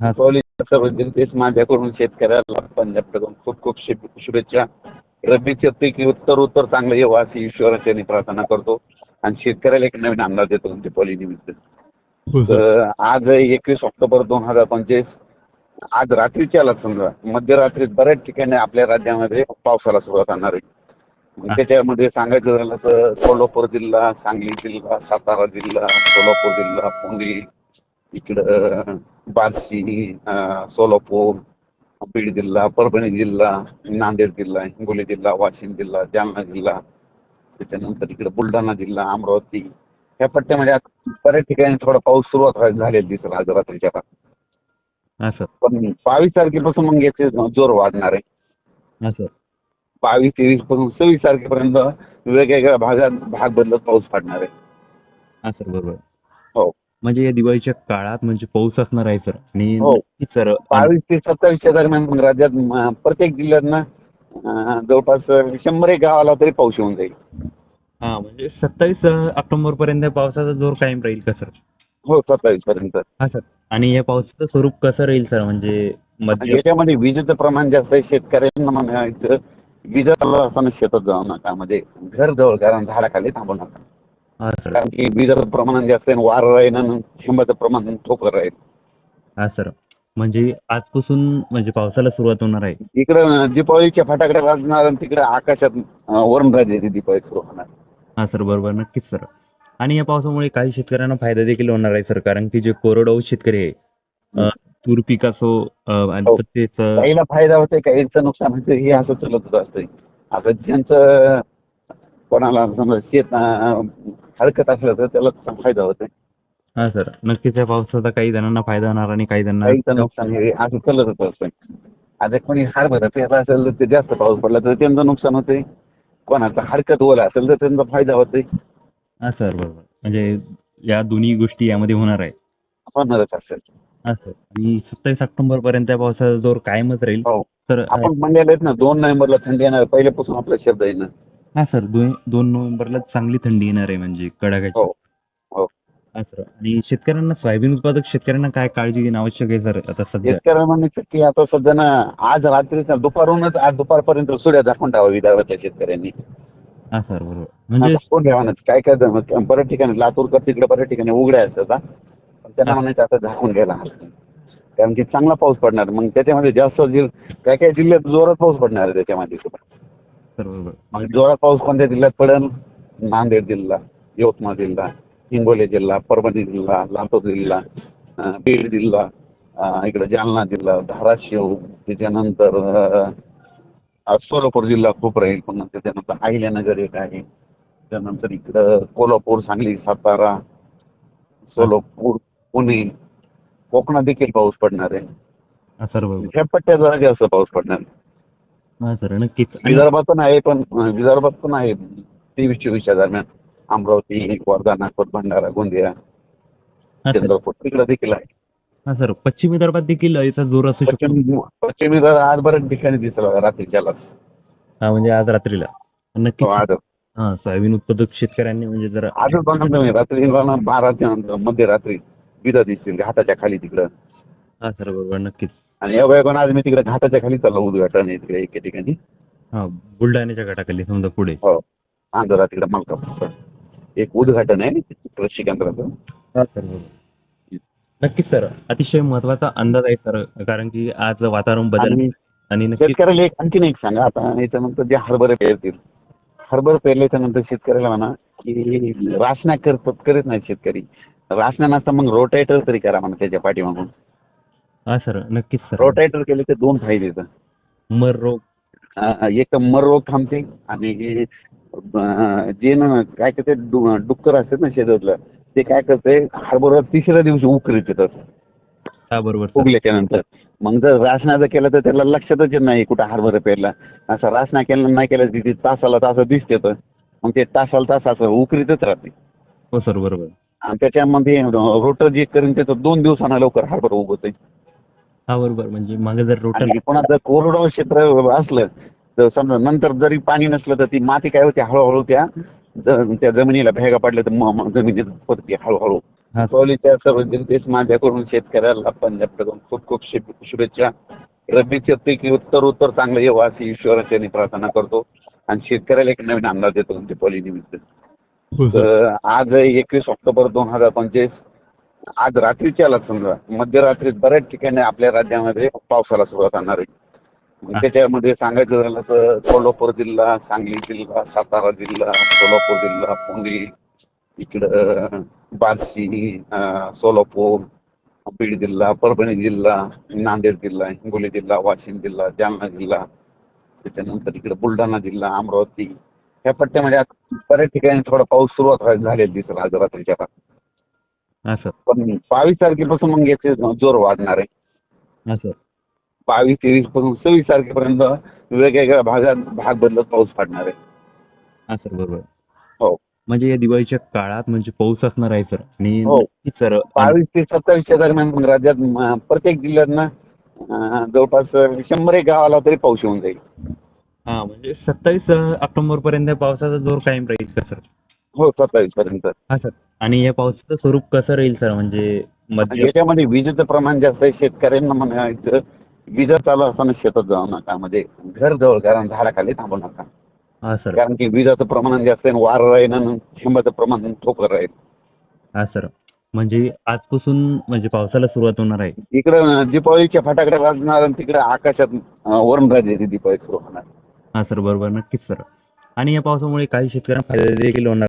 हा. माझ्याकडून शेतकऱ्याला पंजाबकडून खूप खूप शुभेच्छा. रब्बीचं पीक उत्तर उत्तर चांगलं येवं अशी ईश्वराच्या प्रार्थना करतो. आणि शेतकऱ्याला एक नवीन अंदाज देतो दीपावली निमित्त हो तर आज एकवीस ऑक्टोबर दोन हजार पंचवीस आज रात्रीच्या आला समजा. मध्यरात्रीत बऱ्याच ठिकाणी आपल्या राज्यामध्ये पावसाला सुरुवात होणार आहे. त्याच्यामध्ये सांगायचं झालं तर कोल्हापूर जिल्हा सांगली जिल्हा सातारा जिल्हा सोलापूर जिल्हा पुणे इकडं बार्शी सोलापूर बीड जिल्हा परभणी जिल्हा नांदेड जिल्हा हिंगोली जिल्हा वाशिम जिल्हा जालना जिल्हा त्याच्यानंतर इकडे बुलढाणा जिल्हा अमरावती. ह्या पट्ट्यामध्ये बऱ्याच ठिकाणी थोडा पाऊस सुरुवात झालेला दिसला आज रात्रीच्या. हा पण बावीस तारखेपासून मग याचे जोर वाढणार आहे. बावीस तेवीसपासून सव्वीस तारखेपर्यंत वेगवेगळ्या भागात भाग बदलत पाऊस पडणार आहे. बरोबर. हो. म्हणजे या दिवाळीच्या काळात म्हणजे पाऊस असणार आहे सर. आणि हो. नक्कीच सर बावीस ते सत्तावीसच्या दरम्यान राज्यात म, प्रत्येक जिल्ह्यातनं अं, जवळपास शंभर एक गावाला तरी पाऊस येऊन जाईल. हा म्हणजे सत्तावीस ऑक्टोबर पर्यंत पावसाचा जोर कायम राहील का सर? हो सत्तावीस पर्यंत हा सर आणि या पावसाचं स्वरूप कसं राहील सर? म्हणजे मध्य याच्यामध्ये विजेचं प्रमाण जास्त आहे शेतकऱ्यांना म्हणायचं विजेला असताना शेतात जाऊ नका म्हणजे घर जवळ कारण झाडाखाली थांबू नका. सर. कारण की विजेचं प्रमाण जास्त आहे वारं राहील आणि शिंबाचं प्रमाण ठोकर राहील. हा सर. म्हणजे आजपासून म्हणजे पावसाला सुरुवात होणार आहे. इकडं दीपावलीच्या फटाकडे वाजणार आणि तिकडे आकाशात वरून राजाची दीपावली सुरू होणार. हा सर. बरोबर. नक्कीच सर. आणि या पावसामुळे काही शेतकऱ्यांना फायदा देखील होणार आहे सर. कारण की जे कोरडवाहू शेतकरी आहे अ, तूर पीक असो अ, आणि हो. तसेच अ, काहीला फायदा होते काहीचं नुकसान होते हे असं चालतच असतंय. आता ज्यांचं कोणाला समजा शेत अं, हरकत असलं तर त्याला फायदा होते हा सर. नक्कीच या पावसाचा काही जणांना फायदा होणार आणि काही जणांना नुकसान हे असं चालतच असतंय. आता कोणी हरभरा पेरला असेल तर ते जास्त पाऊस पडला तर त्यांचं नुकसान होते कोणाचं हरकत ओला असेल तर त्यांचा फायदा होते हा सर. बरोबर. म्हणजे या दोन्ही गोष्टी यामध्ये होणार आहे. होणारच असेल. हा सर. आणि सत्तावीस ऑक्टोबर पर्यंत या पावसाचा जोर कायमच राहील. हो. तर आपण म्हणलेलं आहेत ना दोन नोव्हेंबरला थंडी येणार पहिल्यापासून आपला शब्द ना. हा सर. दोन दोन नोव्हेंबरला चांगली थंडी येणार आहे म्हणजे कडाक्याची. हो हो. हा सर. आणि शेतकऱ्यांना सोयाबीन उत्पादक शेतकऱ्यांना काय काळजी घेणं आवश्यक आहे सर आता सध्या? शेतकऱ्यांना म्हणायचं की आता सध्या ना आज रात्री दुपारूनच आज दुपारपर्यंत सुड्या दाखवून टावा विदर्भाच्या शेतकऱ्यांनी. हा सर. बरोबर. म्हणजे कोण काय काय जण? बऱ्याच ठिकाणी लातूरकर तिकडे बऱ्याच ठिकाणी उघड्या असतात हा. पण त्यांना. म्हणायचं आता झाकून घ्यायला. हरकत नाही. कारण की चांगला पाऊस पडणार. मग त्याच्यामध्ये जास्त जिल काय काय जिल्ह्यात जोरात पाऊस पडणार आहे त्याच्यामध्ये सुद्धा. बरोबर मग पाऊस कोणत्या जिल्ह्यात पडेल नांदेड जिल्हा यवतमाळ जिल्हा हिंगोली जिल्हा परभणी जिल्हा लातूर जिल्हा बीड जिल्हा इकडे जालना जिल्हा धाराशिव त्याच्यानंतर सोलापूर जिल्हा खूप राहील पुन्हा त्याच्यानंतर अहिल्यानगर एक आहे. त्यानंतर इकडं कोल्हापूर सांगली सातारा सोलापूर पुणे कोकणात देखील पाऊस पडणार आहे. ह्या पट्ट्यात जरा जास्त पाऊस पडणार. आहे हा सर. नक्कीच. विदर्भात पण आहे पण विदर्भात पण आहे. तेवीस चोवीसच्या दरम्यान अमरावती वर्धा नागपूर भंडारा गोंदिया हा सर. चंद्रपूर तिकडे देखील आहे. हा सर. पश्चिम विदर्भात देखील याचा जोर असू शकतो. पश्चिम पश्चिम विदर्भ आज बऱ्याच ठिकाणी दिसला रात्रीच्याला. हा म्हणजे आज रात्रीला. नक्कीच. हो, आज. हा सोयाबीन उत्पादक शेतकऱ्यांनी म्हणजे जर आजच मी रात्री नंतर मध्यरात्री. विदा दिसतील घाटाच्या खाली तिकडं. हा सर. बरोबर. नक्कीच. आणि या वेळेला पण आज मी तिकडे घाटाच्या खाली चाललो उद्घाटन आहे तिकडे एके ठिकाणी. हा बुलढाण्याच्या गटाखाली समजा पुढे. हो आंध्रा तिकडे मलकापूर एक उद्घाटन आहे कृषी केंद्राचं. हा सर नक्कीच सर. अतिशय महत्त्वाचा अंदाज आहे सर कारण की आज वातावरण बदल आणि आणि नक्कीच शेतकऱ्याला एक आणखीन एक सांगा आता याच्यानंतर जे हरभरे पेरतील हरभरे पेरल्याच्या नंतर शेतकऱ्याला म्हणा की रासना करतात करीत नाही शेतकरी. रासना नसता मग रोटायटर तरी करा म्हणा त्याच्या पाठीमागून. हा सर. नक्कीच सर. रोटायटर केले तर दोन फायदे. मर रोग. अं, एक तर मर रोग थांबते आणि हे, अं, जे ना काय करते डु- डुक्कर असतात ना शेतातलं ते काय करते हरभरा तिसऱ्या दिवशी उकरीत येतात. हा बरोबर सर. उगल्याच्या नंतर मग जर रासनाचं केलं तर त्याला लक्षातच येत नाही कुठं हरभरा पेरला. असं रासना केलं नाही केलं तिथे तासाला तास दिसते तर. मग ते तासाला तास असं उकरीतच राहते. हो सर बरोबर. आणि त्याच्यामध्ये रोटर जे करीन त्याचं दोन दिवसांना लवकर हरभरा उगवते. हा बरोबर. म्हणजे मागे जर रोटर जर कोरडं क्षेत्र असलं तर समजा नंतर जरी पाणी नसलं तर ती माती काय होते? हळूहळू त्या त्या जमिनीला भेगा पडल्या तर जमिनीत पडते हळूहळू. हा. सर्व माझ्याकडून शेतकऱ्याला पंजाबकडून खूप खूप शुभेच्छा. रब्बीचे पीक उत्तर उत्तर चांगलं येऊ अशी ईश्वराची प्रार्थना करतो. आणि शेतकऱ्याला एक नवीन अंदाज देतो दीपावली निमित्त. हो. तर आज एकवीस ऑक्टोबर दोन हजार पंचवीस आज रात्रीच्याला समजा. मध्यरात्री बऱ्याच ठिकाणी आपल्या राज्यामध्ये पावसाला सुरुवात होणार आहे. मग. त्याच्यामध्ये सांगायचं झालं तर कोल्हापूर जिल्हा सांगली जिल्हा सातारा जिल्हा सोलापूर जिल्हा पुणे इकडं बार्शी सोलापूर बीड जिल्हा परभणी जिल्हा नांदेड जिल्हा हिंगोली जिल्हा वाशिम जिल्हा जालना जिल्हा त्याच्यानंतर इकडे बुलढाणा जिल्हा अमरावती. ह्या पट्ट्यामध्ये बऱ्याच ठिकाणी थोडा पाऊस सुरुवात झालेला दिसला आज रात्रीच्या हा पण बावीस तारखेपासून मग याचे जोर वाढणार आहे. हा सर बावीस तेवीसपासून सव्वीस तारखेपर्यंत वेगवेगळ्या भागात भाग बदलत पाऊस पडणार आहे. हा सर बरोबर. हो. म्हणजे या दिवाळीच्या काळात म्हणजे पाऊस असणार आहे सर. आणि हो. नक्कीच सर बावीस ते सत्तावीसच्या दरम्यान मग राज्यात प्रत्येक जिल्ह्यातनं अं, जवळपास शंभर एक गावाला तरी पाऊस येऊन जाईल. हा म्हणजे सत्तावीस ऑक्टोबर पर्यंत पावसाचा जोर कायम राहील का सर? हो सत्तावीस पर्यंत हा सर. आणि या पावसाचं स्वरूप कसं राहील सर? म्हणजे मध्य याच्यामध्ये विजेचं प्रमाण जास्त आहे शेतकऱ्यांना म्हणायचं विजा चालू असताना शेतात जाऊ नका म्हणजे घर जवळ कारण झाडाखाली थांबू नका. हा सर. कारण की विजाचं प्रमाण जास्त आहे वार राहील आणि हिंबाचं प्रमाण ठोकर राहील. हा सर. म्हणजे आजपासून म्हणजे पावसाला सुरुवात होणार आहे. इकडं दीपावलीच्या फटाकडे वाजणार आणि तिकडे आकाशात अं, वरुणराजे दीपावली सुरू होणार. हा सर. बरोबर. नक्कीच सर. आणि या पावसामुळे काही शेतकऱ्यांना फायदा देखील होणार